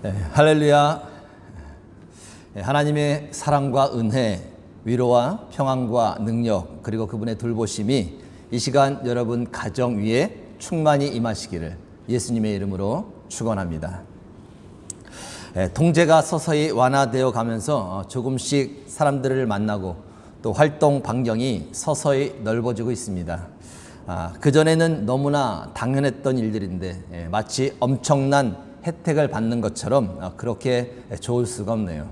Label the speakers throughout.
Speaker 1: 네, 할렐루야. 네, 하나님의 사랑과 은혜, 위로와 평안과 능력, 그리고 그분의 돌보심이 이 시간 여러분 가정 위에 충만히 임하시기를 예수님의 이름으로 축원합니다. 예, 통제가 서서히 완화되어 가면서 어, 조금씩 사람들을 만나고 또 활동 반경이 서서히 넓어지고 있습니다. 아, 그전에는 너무나 당연했던 일들인데 예, 마치 엄청난 혜택을 받는 것처럼 아, 그렇게 좋을 수가 없네요.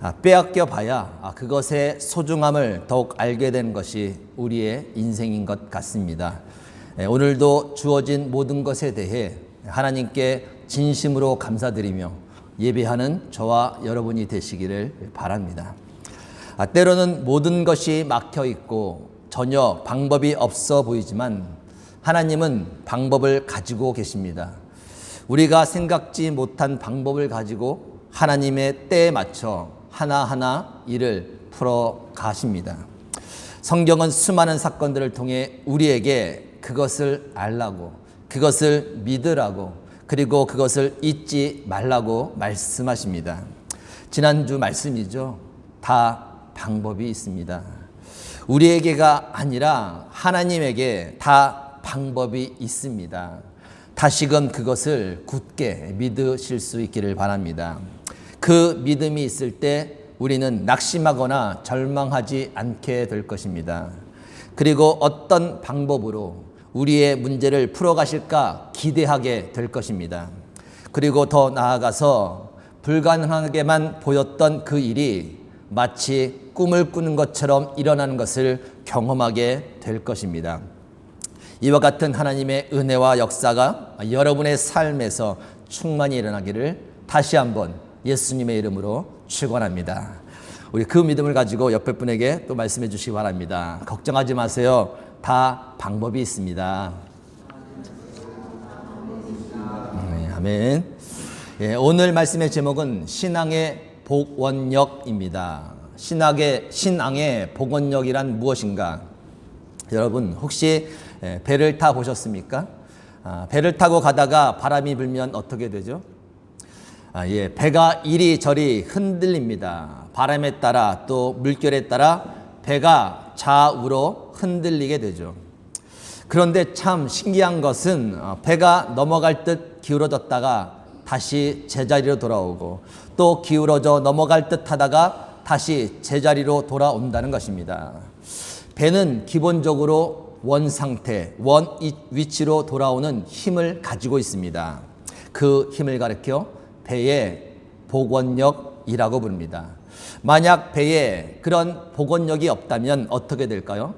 Speaker 1: 아, 빼앗겨 봐야 아, 그것의 소중함을 더욱 알게 된 것이 우리의 인생인 것 같습니다. 예, 오늘도 주어진 모든 것에 대해 하나님께 진심으로 감사드리며 예배하는 저와 여러분이 되시기를 바랍니다. 아, 때로는 모든 것이 막혀 있고 전혀 방법이 없어 보이지만 하나님은 방법을 가지고 계십니다. 우리가 생각지 못한 방법을 가지고 하나님의 때에 맞춰 하나하나 일을 풀어 가십니다. 성경은 수많은 사건들을 통해 우리에게 그것을 알라고, 그것을 믿으라고, 그리고 그것을 잊지 말라고 말씀하십니다. 지난주 말씀이죠. 다 방법이 있습니다. 우리에게가 아니라 하나님에게 다 방법이 있습니다. 다시금 그것을 굳게 믿으실 수 있기를 바랍니다. 그 믿음이 있을 때 우리는 낙심하거나 절망하지 않게 될 것입니다. 그리고 어떤 방법으로 우리의 문제를 풀어가실까 기대하게 될 것입니다. 그리고 더 나아가서 불가능하게만 보였던 그 일이 마치 꿈을 꾸는 것처럼 일어나는 것을 경험하게 될 것입니다. 이와 같은 하나님의 은혜와 역사가 여러분의 삶에서 충만히 일어나기를 다시 한번 예수님의 이름으로 축원합니다. 우리 그 믿음을 가지고 옆에 분에게 또 말씀해 주시기 바랍니다. 걱정하지 마세요. 다 방법이 있습니다. 네, 아멘. 예, 오늘 말씀의 제목은 신앙의 복원력입니다. 신학의 신앙의 복원력이란 무엇인가? 여러분 혹시 예, 배를 타 보셨습니까? 아, 배를 타고 가다가 바람이 불면 어떻게 되죠? 아, 예, 배가 이리저리 흔들립니다. 바람에 따라 또 물결에 따라 배가 좌우로 흔들리게 되죠. 그런데 참 신기한 것은 어, 배가 넘어갈 듯 기울어졌다가 다시 제자리로 돌아오고 또 기울어져 넘어갈 듯 하다가 다시 제자리로 돌아온다는 것입니다. 배는 기본적으로 원 상태, 원 위치로 돌아오는 힘을 가지고 있습니다. 그 힘을 가리켜 배의 복원력이라고 부릅니다. 만약 배에 그런 복원력이 없다면 어떻게 될까요?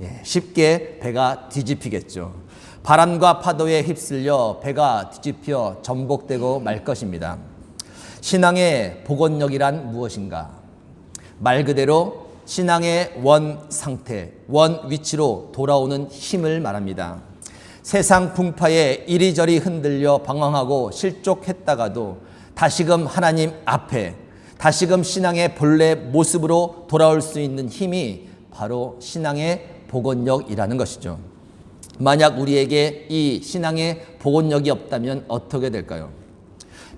Speaker 1: 예, 쉽게 배가 뒤집히겠죠. 바람과 파도에 휩쓸려 배가 뒤집혀 전복되고 말 것입니다. 신앙의 복원력이란 무엇인가? 말 그대로 신앙의 원 상태, 원 위치로 돌아오는 힘을 말합니다. 세상 풍파에 이리저리 흔들려 방황하고 실족했다가도 다시금 하나님 앞에 다시금 신앙의 본래 모습으로 돌아올 수 있는 힘이 바로 신앙의 복원력이라는 것이죠. 만약 우리에게 이 신앙의 복원력이 없다면 어떻게 될까요?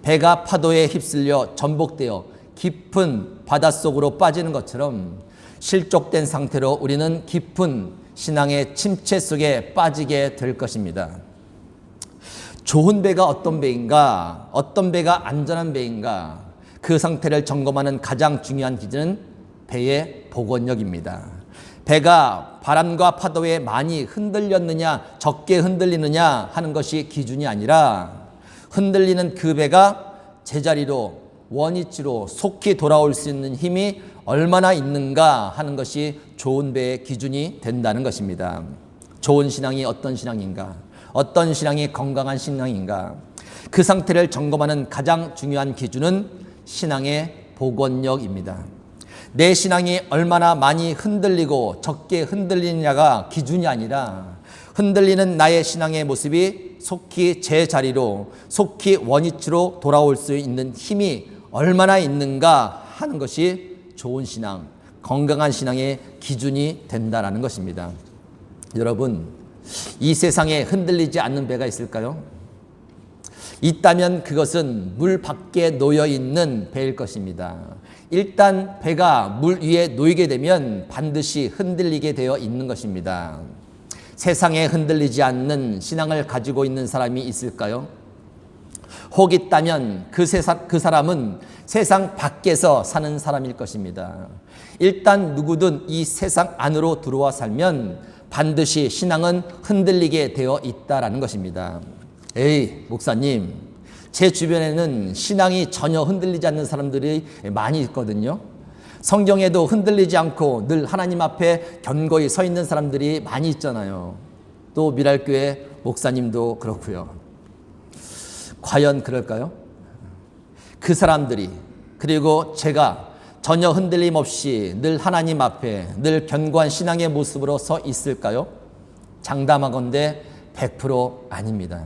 Speaker 1: 배가 파도에 휩쓸려 전복되어 깊은 바닷속으로 빠지는 것처럼 실족된 상태로 우리는 깊은 신앙의 침체 속에 빠지게 될 것입니다. 좋은 배가 어떤 배인가, 어떤 배가 안전한 배인가, 그 상태를 점검하는 가장 중요한 기준은 배의 복원력입니다. 배가 바람과 파도에 많이 흔들렸느냐, 적게 흔들리느냐 하는 것이 기준이 아니라 흔들리는 그 배가 제자리로 원위치로 속히 돌아올 수 있는 힘이 얼마나 있는가 하는 것이 좋은 배의 기준이 된다는 것입니다. 좋은 신앙이 어떤 신앙인가? 어떤 신앙이 건강한 신앙인가? 그 상태를 점검하는 가장 중요한 기준은 신앙의 복원력입니다. 내 신앙이 얼마나 많이 흔들리고 적게 흔들리느냐가 기준이 아니라 흔들리는 나의 신앙의 모습이 속히 제 자리로 속히 원위치로 돌아올 수 있는 힘이 얼마나 있는가 하는 것이 좋은 신앙, 건강한 신앙의 기준이 된다라는 것입니다. 여러분, 이 세상에 흔들리지 않는 배가 있을까요? 있다면 그것은 물 밖에 놓여 있는 배일 것입니다. 일단 배가 물 위에 놓이게 되면 반드시 흔들리게 되어 있는 것입니다. 세상에 흔들리지 않는 신앙을 가지고 있는 사람이 있을까요? 혹 있다면 그, 세상, 그 사람은 세상 밖에서 사는 사람일 것입니다. 일단 누구든 이 세상 안으로 들어와 살면 반드시 신앙은 흔들리게 되어 있다라는 것입니다. 에이, 목사님, 제 주변에는 신앙이 전혀 흔들리지 않는 사람들이 많이 있거든요. 성경에도 흔들리지 않고 늘 하나님 앞에 견고히 서 있는 사람들이 많이 있잖아요. 또 미랄교회 목사님도 그렇고요. 과연 그럴까요? 그 사람들이 그리고 제가 전혀 흔들림 없이 늘 하나님 앞에 늘 견고한 신앙의 모습으로 서 있을까요? 장담하건대 100% 아닙니다.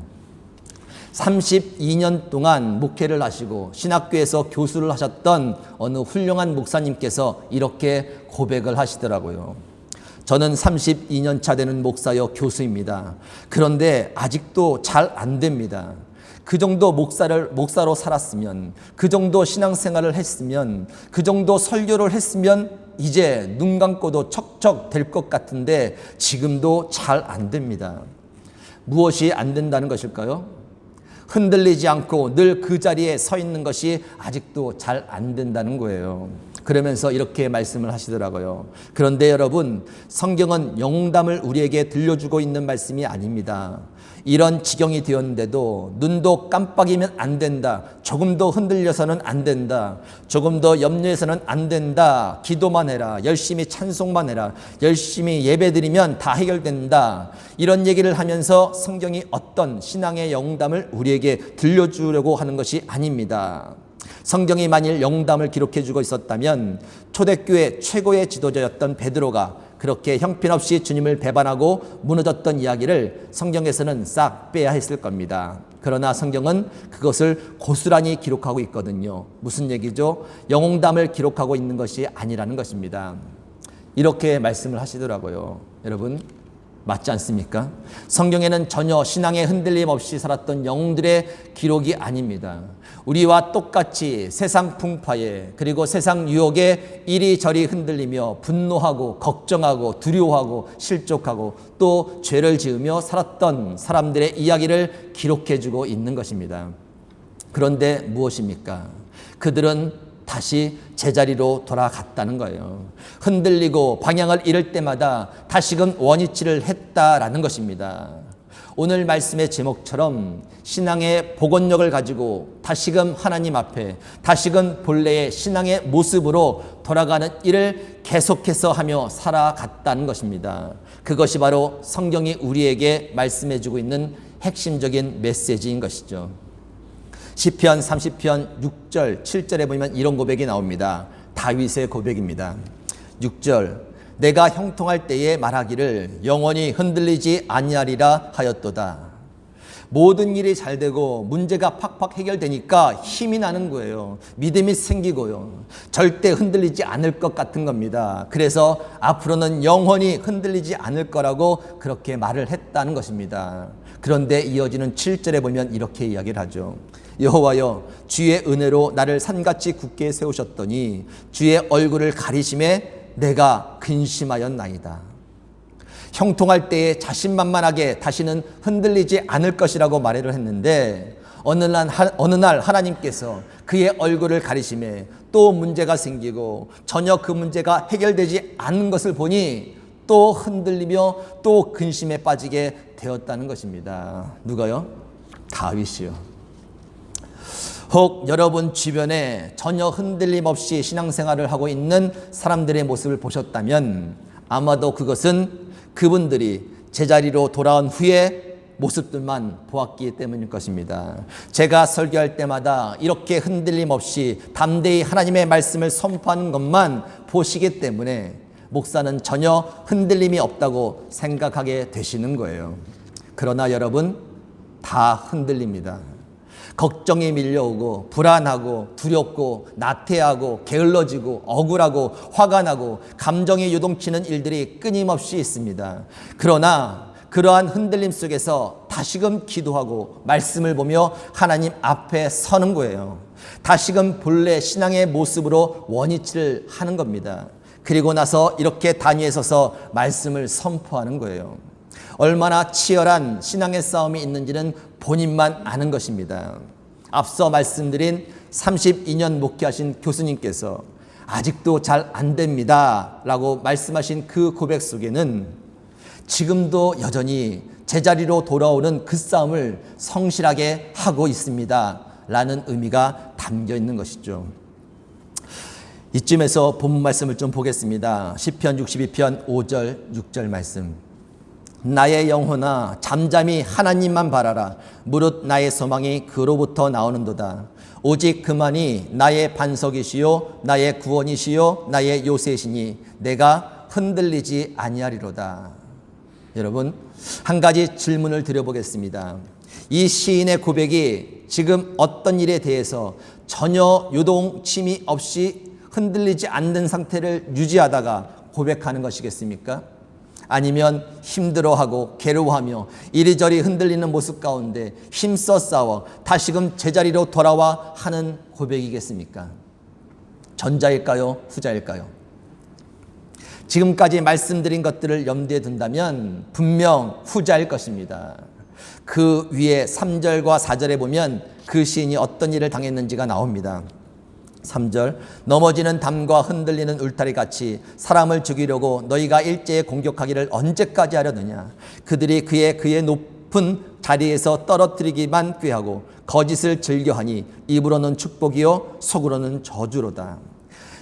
Speaker 1: 32년 동안 목회를 하시고 신학교에서 교수를 하셨던 어느 훌륭한 목사님께서 이렇게 고백을 하시더라고요. 저는 32년 차 되는 목사여 교수입니다. 그런데 아직도 잘 안 됩니다. 그 정도 목사를 목사로 살았으면 그 정도 신앙생활을 했으면 그 정도 설교를 했으면 이제 눈 감고도 척척 될 것 같은데 지금도 잘 안 됩니다. 무엇이 안 된다는 것일까요? 흔들리지 않고 늘 그 자리에 서 있는 것이 아직도 잘 안 된다는 거예요. 그러면서 이렇게 말씀을 하시더라고요. 그런데 여러분, 성경은 영담을 우리에게 들려주고 있는 말씀이 아닙니다. 이런 지경이 되었는데도 눈도 깜빡이면 안 된다. 조금 더 흔들려서는 안 된다. 조금 더 염려해서는 안 된다. 기도만 해라. 열심히 찬송만 해라. 열심히 예배드리면 다 해결된다. 이런 얘기를 하면서 성경이 어떤 신앙의 영담을 우리에게 들려주려고 하는 것이 아닙니다. 성경이 만일 영담을 기록해 주고 있었다면 초대교회 최고의 지도자였던 베드로가 그렇게 형편없이 주님을 배반하고 무너졌던 이야기를 성경에서는 싹 빼야 했을 겁니다. 그러나 성경은 그것을 고스란히 기록하고 있거든요. 무슨 얘기죠? 영웅담을 기록하고 있는 것이 아니라는 것입니다. 이렇게 말씀을 하시더라고요. 여러분, 맞지 않습니까? 성경에는 전혀 신앙의 흔들림 없이 살았던 영웅들의 기록이 아닙니다. 우리와 똑같이 세상 풍파에 그리고 세상 유혹에 이리저리 흔들리며 분노하고 걱정하고 두려워하고 실족하고 또 죄를 지으며 살았던 사람들의 이야기를 기록해 주고 있는 것입니다. 그런데 무엇입니까? 그들은 다시 제자리로 돌아갔다는 거예요. 흔들리고 방향을 잃을 때마다 다시금 원위치를 했다라는 것입니다. 오늘 말씀의 제목처럼 신앙의 복원력을 가지고 다시금 하나님 앞에 다시금 본래의 신앙의 모습으로 돌아가는 일을 계속해서 하며 살아갔다는 것입니다. 그것이 바로 성경이 우리에게 말씀해 주고 있는 핵심적인 메시지인 것이죠. 시편 30편 6절 7절에 보면 이런 고백이 나옵니다. 다윗의 고백입니다. 6절 내가 형통할 때에 말하기를 영원히 흔들리지 아니하리라 하였도다. 모든 일이 잘 되고 문제가 팍팍 해결되니까 힘이 나는 거예요. 믿음이 생기고요. 절대 흔들리지 않을 것 같은 겁니다. 그래서 앞으로는 영원히 흔들리지 않을 거라고 그렇게 말을 했다는 것입니다. 그런데 이어지는 7절에 보면 이렇게 이야기를 하죠. 여호와여 주의 은혜로 나를 산같이 굳게 세우셨더니 주의 얼굴을 가리심에 내가 근심하였나이다. 형통할 때에 자신만만하게 다시는 흔들리지 않을 것이라고 말을 했는데 어느 날, 어느 날 하나님께서 그의 얼굴을 가리심에 또 문제가 생기고 전혀 그 문제가 해결되지 않는 것을 보니 또 흔들리며 또 근심에 빠지게 되었다는 것입니다. 누가요? 다윗이요. 혹 여러분 주변에 전혀 흔들림 없이 신앙생활을 하고 있는 사람들의 모습을 보셨다면 아마도 그것은 그분들이 제자리로 돌아온 후에 모습들만 보았기 때문일 것입니다. 제가 설교할 때마다 이렇게 흔들림 없이 담대히 하나님의 말씀을 선포하는 것만 보시기 때문에 목사는 전혀 흔들림이 없다고 생각하게 되시는 거예요. 그러나 여러분 다 흔들립니다. 걱정이 밀려오고 불안하고 두렵고 나태하고 게을러지고 억울하고 화가 나고 감정이 요동치는 일들이 끊임없이 있습니다. 그러나 그 그러한 흔들림 속에서 다시금 기도하고 말씀을 보며 하나님 앞에 서는 거예요. 다시금 본래 신앙의 모습으로 원위치를 하는 겁니다. 그리고 나서 이렇게 단위에 서서 말씀을 선포하는 거예요. 얼마나 치열한 신앙의 싸움이 있는지는 본인만 아는 것입니다. 앞서 말씀드린 32년 목회하신 교수님께서 아직도 잘 안 됩니다. 라고 말씀하신 그 고백 속에는 지금도 여전히 제자리로 돌아오는 그 싸움을 성실하게 하고 있습니다. 라는 의미가 담겨 있는 것이죠. 이쯤에서 본문 말씀을 좀 보겠습니다. 10편 62편 5절 6절 말씀. 나의 영혼아 잠잠히 하나님만 바라라. 무릇 나의 소망이 그로부터 나오는도다. 오직 그만이 나의 반석이시요 나의 구원이시요 나의 요새시니 내가 흔들리지 아니하리로다. 여러분 한 가지 질문을 드려보겠습니다. 이 시인의 고백이 지금 어떤 일에 대해서 전혀 요동침이 없이 흔들리지 않는 상태를 유지하다가 고백하는 것이겠습니까? 아니면 힘들어하고 괴로워하며 이리저리 흔들리는 모습 가운데 힘써 싸워 다시금 제자리로 돌아와 하는 고백이겠습니까? 전자일까요? 후자일까요? 지금까지 말씀드린 것들을 염두에 둔다면 분명 후자일 것입니다. 그 위에 3절과 4절에 보면 그 시인이 어떤 일을 당했는지가 나옵니다. 3절 넘어지는 담과 흔들리는 울타리 같이 사람을 죽이려고 너희가 일제에 공격하기를 언제까지 하려느냐 그들이 그의 그의 높은 자리에서 떨어뜨리기만 꾀하고 거짓을 즐겨하니 입으로는 축복이요 속으로는 저주로다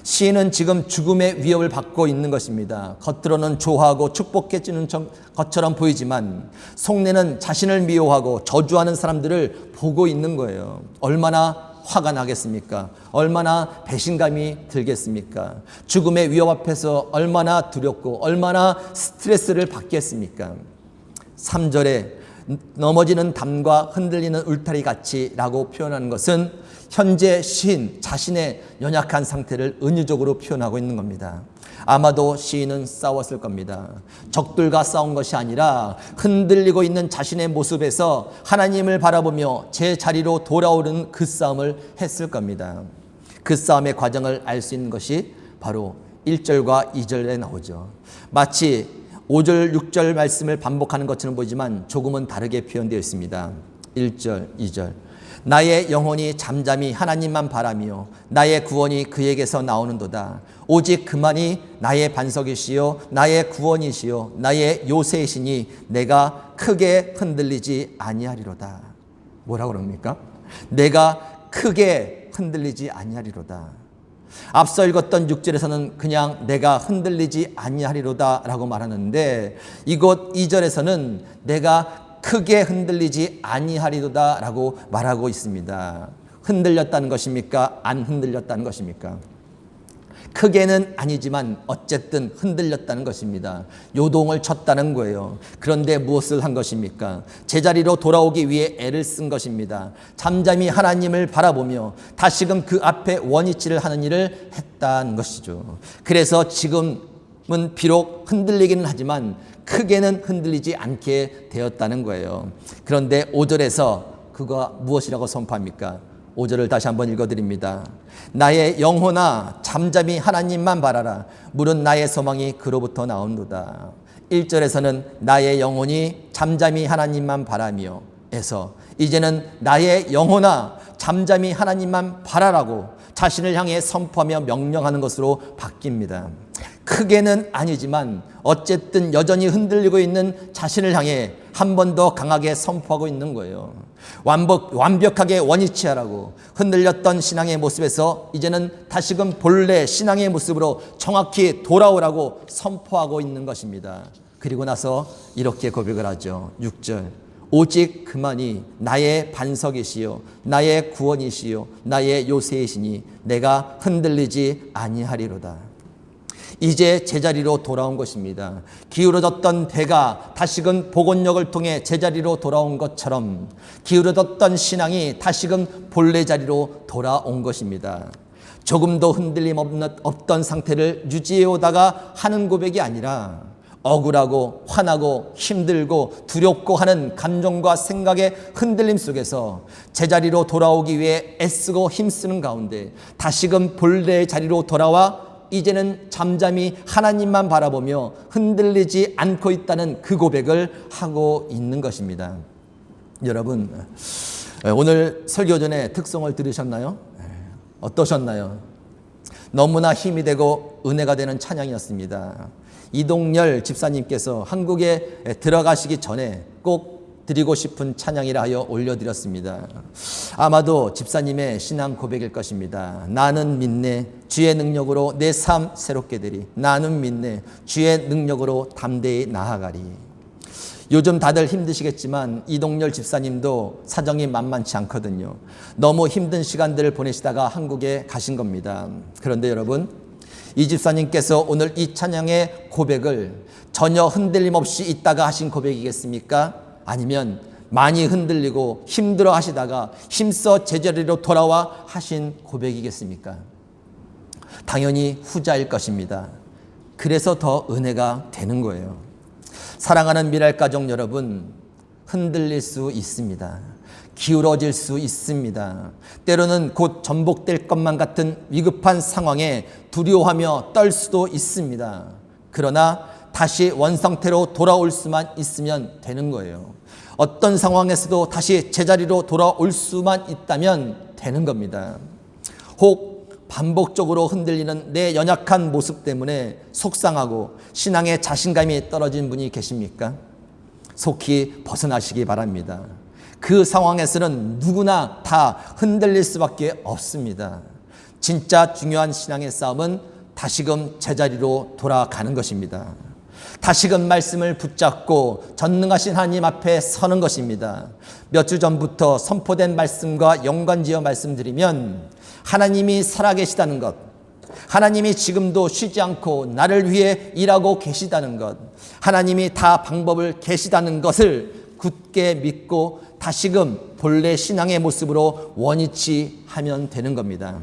Speaker 1: 시인은 지금 죽음의 위협을 받고 있는 것입니다. 겉으로는 좋아하고 축복해주는 것처럼 보이지만 속내는 자신을 미워하고 저주하는 사람들을 보고 있는 거예요. 얼마나 화가 나겠습니까? 얼마나 배신감이 들겠습니까? 죽음의 위협 앞에서 얼마나 두렵고 얼마나 스트레스를 받겠습니까? 3절에 넘어지는 담과 흔들리는 울타리 같이 라고 표현하는 것은 현재 시인 자신의 연약한 상태를 은유적으로 표현하고 있는 겁니다. 아마도 시인은 싸웠을 겁니다. 적들과 싸운 것이 아니라 흔들리고 있는 자신의 모습에서 하나님을 바라보며 제 자리로 돌아오는 그 싸움을 했을 겁니다. 그 싸움의 과정을 알 수 있는 것이 바로 1절과 2절에 나오죠. 마치 5절, 6절 말씀을 반복하는 것처럼 보이지만 조금은 다르게 표현되어 있습니다. 1절, 2절. 나의 영혼이 잠잠히 하나님만 바라며 나의 구원이 그에게서 나오는도다. 오직 그만이 나의 반석이시요 나의 구원이시요 나의 요새이시니 내가 크게 흔들리지 아니하리로다. 뭐라고 그럽니까? 내가 크게 흔들리지 아니하리로다. 앞서 읽었던 6절에서는 그냥 내가 흔들리지 아니하리로다라고 말하는데 이곳 2절에서는 내가 크게 흔들리지 아니하리도다라고 말하고 있습니다. 흔들렸다는 것입니까? 안 흔들렸다는 것입니까? 크게는 아니지만 어쨌든 흔들렸다는 것입니다. 요동을 쳤다는 거예요. 그런데 무엇을 한 것입니까? 제자리로 돌아오기 위해 애를 쓴 것입니다. 잠잠히 하나님을 바라보며 다시금 그 앞에 원위치를 하는 일을 했다는 것이죠. 그래서 지금 은 비록 흔들리기는 하지만 크게는 흔들리지 않게 되었다는 거예요. 그런데 5절에서 그가 무엇이라고 선포합니까? 5절을 다시 한번 읽어드립니다. 나의 영혼아 잠잠히 하나님만 바라라. 물은 나의 소망이 그로부터 나온도다. 1절에서는 나의 영혼이 잠잠히 하나님만 바라며 에서 이제는 나의 영혼아 잠잠히 하나님만 바라라고 자신을 향해 선포하며 명령하는 것으로 바뀝니다. 크게는 아니지만 어쨌든 여전히 흔들리고 있는 자신을 향해 한 번 더 강하게 선포하고 있는 거예요. 완벽, 완벽하게 원위치하라고 흔들렸던 신앙의 모습에서 이제는 다시금 본래 신앙의 모습으로 정확히 돌아오라고 선포하고 있는 것입니다. 그리고 나서 이렇게 고백을 하죠. 6절. 오직 그만이 나의 반석이시요 나의 구원이시요 나의 요새이시니 내가 흔들리지 아니하리로다. 이제 제자리로 돌아온 것입니다. 기울어졌던 배가 다시금 복원력을 통해 제자리로 돌아온 것처럼 기울어졌던 신앙이 다시금 본래 자리로 돌아온 것입니다. 조금도 흔들림 없던 상태를 유지해 오다가 하는 고백이 아니라 억울하고 화나고 힘들고 두렵고 하는 감정과 생각의 흔들림 속에서 제자리로 돌아오기 위해 애쓰고 힘쓰는 가운데 다시금 본래의 자리로 돌아와 이제는 잠잠히 하나님만 바라보며 흔들리지 않고 있다는 그 고백을 하고 있는 것입니다. 여러분, 오늘 설교 전에 특성을 들으셨나요? 어떠셨나요? 너무나 힘이 되고 은혜가 되는 찬양이었습니다. 이동열 집사님께서 한국에 들어가시기 전에 꼭 드리고 싶은 찬양이라 하여 올려드렸습니다. 아마도 집사님의 신앙 고백일 것입니다. 나는 믿네 주의 능력으로 내 삶 새롭게 되리. 나는 믿네 주의 능력으로 담대히 나아가리. 요즘 다들 힘드시겠지만 이동열 집사님도 사정이 만만치 않거든요. 너무 힘든 시간들을 보내시다가 한국에 가신 겁니다. 그런데 여러분, 이 집사님께서 오늘 이 찬양의 고백을 전혀 흔들림 없이 있다가 하신 고백이겠습니까? 아니면 많이 흔들리고 힘들어 하시다가 힘써 제자리로 돌아와 하신 고백이겠습니까? 당연히 후자일 것입니다. 그래서 더 은혜가 되는 거예요. 사랑하는 미랄 가족 여러분, 흔들릴 수 있습니다. 기울어질 수 있습니다. 때로는 곧 전복될 것만 같은 위급한 상황에 두려워하며 떨 수도 있습니다. 그러나 다시 원상태로 돌아올 수만 있으면 되는 거예요. 어떤 상황에서도 다시 제자리로 돌아올 수만 있다면 되는 겁니다. 혹 반복적으로 흔들리는 내 연약한 모습 때문에 속상하고 신앙의 자신감이 떨어진 분이 계십니까? 속히 벗어나시기 바랍니다. 그 상황에서는 누구나 다 흔들릴 수밖에 없습니다. 진짜 중요한 신앙의 싸움은 다시금 제자리로 돌아가는 것입니다. 다시금 말씀을 붙잡고 전능하신 하나님 앞에 서는 것입니다. 몇 주 전부터 선포된 말씀과 연관지어 말씀드리면 하나님이 살아계시다는 것, 하나님이 지금도 쉬지 않고 나를 위해 일하고 계시다는 것, 하나님이 다 방법을 계시다는 것을 굳게 믿고 다시금 본래 신앙의 모습으로 원위치 하면 되는 겁니다.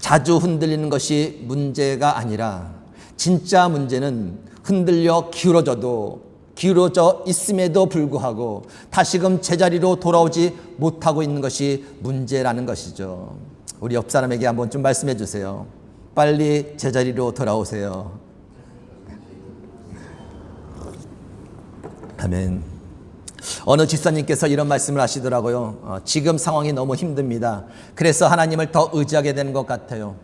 Speaker 1: 자주 흔들리는 것이 문제가 아니라 진짜 문제는 흔들려 기울어져도 기울어져 있음에도 불구하고 다시금 제자리로 돌아오지 못하고 있는 것이 문제라는 것이죠. 우리 옆 사람에게 한번 좀 말씀해 주세요. 빨리 제자리로 돌아오세요. 아멘. 어느 집사님께서 이런 말씀을 하시더라고요. 어, 지금 상황이 너무 힘듭니다. 그래서 하나님을 더 의지하게 되는 것 같아요.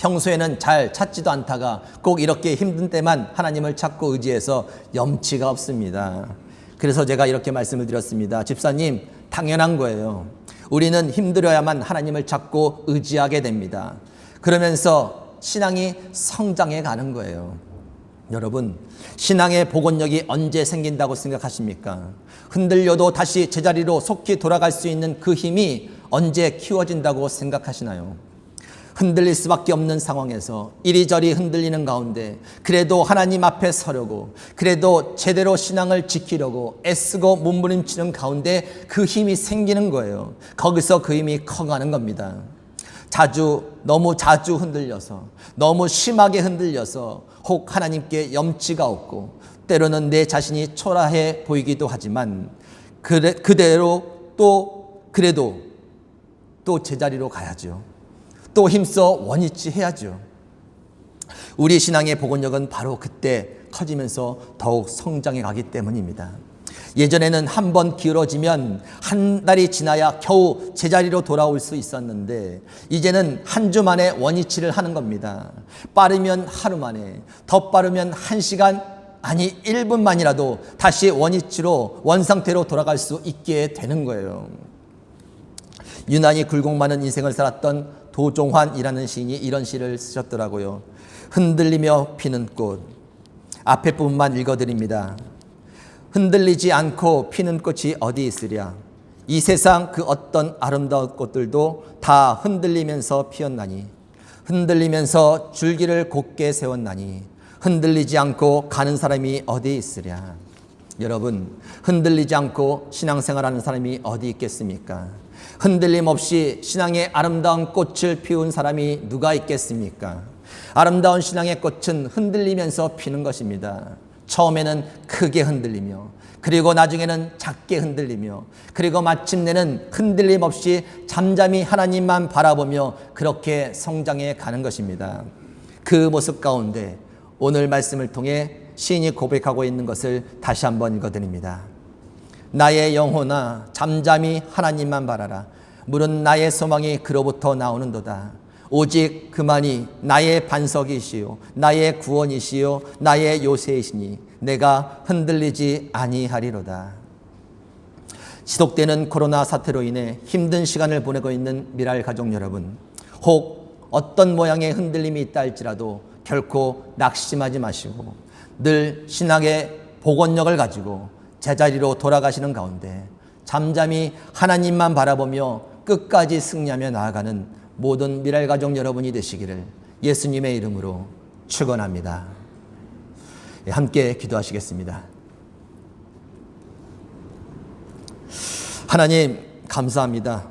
Speaker 1: 평소에는 잘 찾지도 않다가 꼭 이렇게 힘든 때만 하나님을 찾고 의지해서 염치가 없습니다. 그래서 제가 이렇게 말씀을 드렸습니다. 집사님, 당연한 거예요. 우리는 힘들어야만 하나님을 찾고 의지하게 됩니다. 그러면서 신앙이 성장해 가는 거예요. 여러분, 신앙의 복원력이 언제 생긴다고 생각하십니까? 흔들려도 다시 제자리로 속히 돌아갈 수 있는 그 힘이 언제 키워진다고 생각하시나요? 흔들릴 수밖에 없는 상황에서 이리저리 흔들리는 가운데 그래도 하나님 앞에 서려고 그래도 제대로 신앙을 지키려고 애쓰고 몸부림치는 가운데 그 힘이 생기는 거예요. 거기서 그 힘이 커가는 겁니다. 자주 너무 자주 흔들려서 너무 심하게 흔들려서 혹 하나님께 염치가 없고 때로는 내 자신이 초라해 보이기도 하지만 그래, 그대로 또 그래도 또 제자리로 가야죠. 또 힘써 원위치 해야죠. 우리 신앙의 복원력은 바로 그때 커지면서 더욱 성장해 가기 때문입니다. 예전에는 한 번 기울어지면 한 달이 지나야 겨우 제자리로 돌아올 수 있었는데 이제는 한 주 만에 원위치를 하는 겁니다. 빠르면 하루 만에, 더 빠르면 한 시간, 아니 1분만이라도 다시 원위치로 원상태로 돌아갈 수 있게 되는 거예요. 유난히 굴곡 많은 인생을 살았던 도종환이라는 시인이 이런 시를 쓰셨더라고요. 흔들리며 피는 꽃. 앞에 부분만 읽어드립니다. 흔들리지 않고 피는 꽃이 어디 있으랴. 이 세상 그 어떤 아름다운 꽃들도 다 흔들리면서 피었나니. 흔들리면서 줄기를 곧게 세웠나니. 흔들리지 않고 가는 사람이 어디 있으랴. 여러분, 흔들리지 않고 신앙생활하는 사람이 어디 있겠습니까? 흔들림 없이 신앙의 아름다운 꽃을 피운 사람이 누가 있겠습니까? 아름다운 신앙의 꽃은 흔들리면서 피는 것입니다. 처음에는 크게 흔들리며 그리고 나중에는 작게 흔들리며 그리고 마침내는 흔들림 없이 잠잠히 하나님만 바라보며 그렇게 성장해 가는 것입니다. 그 모습 가운데 오늘 말씀을 통해 시인이 고백하고 있는 것을 다시 한번 읽어드립니다. 나의 영혼아 잠잠히 하나님만 바라라. 물은 나의 소망이 그로부터 나오는도다. 오직 그만이 나의 반석이시요 나의 구원이시요 나의 요새이시니 내가 흔들리지 아니하리로다. 지속되는 코로나 사태로 인해 힘든 시간을 보내고 있는 미랄 가족 여러분, 혹 어떤 모양의 흔들림이 있다 할지라도 결코 낙심하지 마시고 늘 신앙의 복원력을 가지고 제자리로 돌아가시는 가운데 잠잠히 하나님만 바라보며 끝까지 승리하며 나아가는 모든 미랄 가족 여러분이 되시기를 예수님의 이름으로 축원합니다. 예, 함께 기도하시겠습니다. 하나님 감사합니다.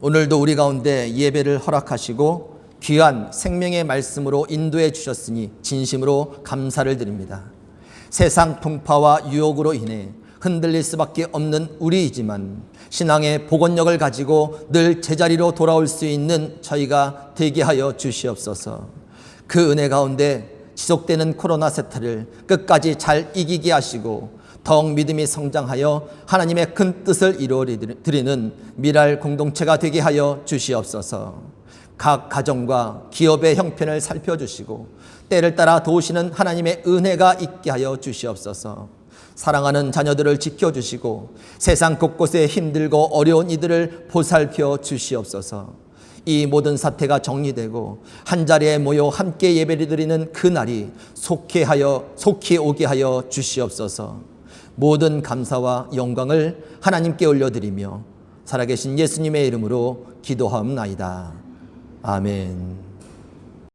Speaker 1: 오늘도 우리 가운데 예배를 허락하시고 귀한 생명의 말씀으로 인도해 주셨으니 진심으로 감사를 드립니다. 세상 풍파와 유혹으로 인해 흔들릴 수밖에 없는 우리이지만 신앙의 복원력을 가지고 늘 제자리로 돌아올 수 있는 저희가 되게 하여 주시옵소서. 그 은혜 가운데 지속되는 코로나 세태를 끝까지 잘 이기게 하시고 더욱 믿음이 성장하여 하나님의 큰 뜻을 이루어 드리는 미랄 공동체가 되게 하여 주시옵소서. 각 가정과 기업의 형편을 살펴주시고 때를 따라 도우시는 하나님의 은혜가 있게 하여 주시옵소서. 사랑하는 자녀들을 지켜주시고 세상 곳곳에 힘들고 어려운 이들을 보살펴 주시옵소서. 이 모든 사태가 정리되고 한 자리에 모여 함께 예배를 드리는 그 날이 속히 하여 속히 오게 하여 주시옵소서. 모든 감사와 영광을 하나님께 올려드리며 살아계신 예수님의 이름으로 기도하옵나이다. 아멘.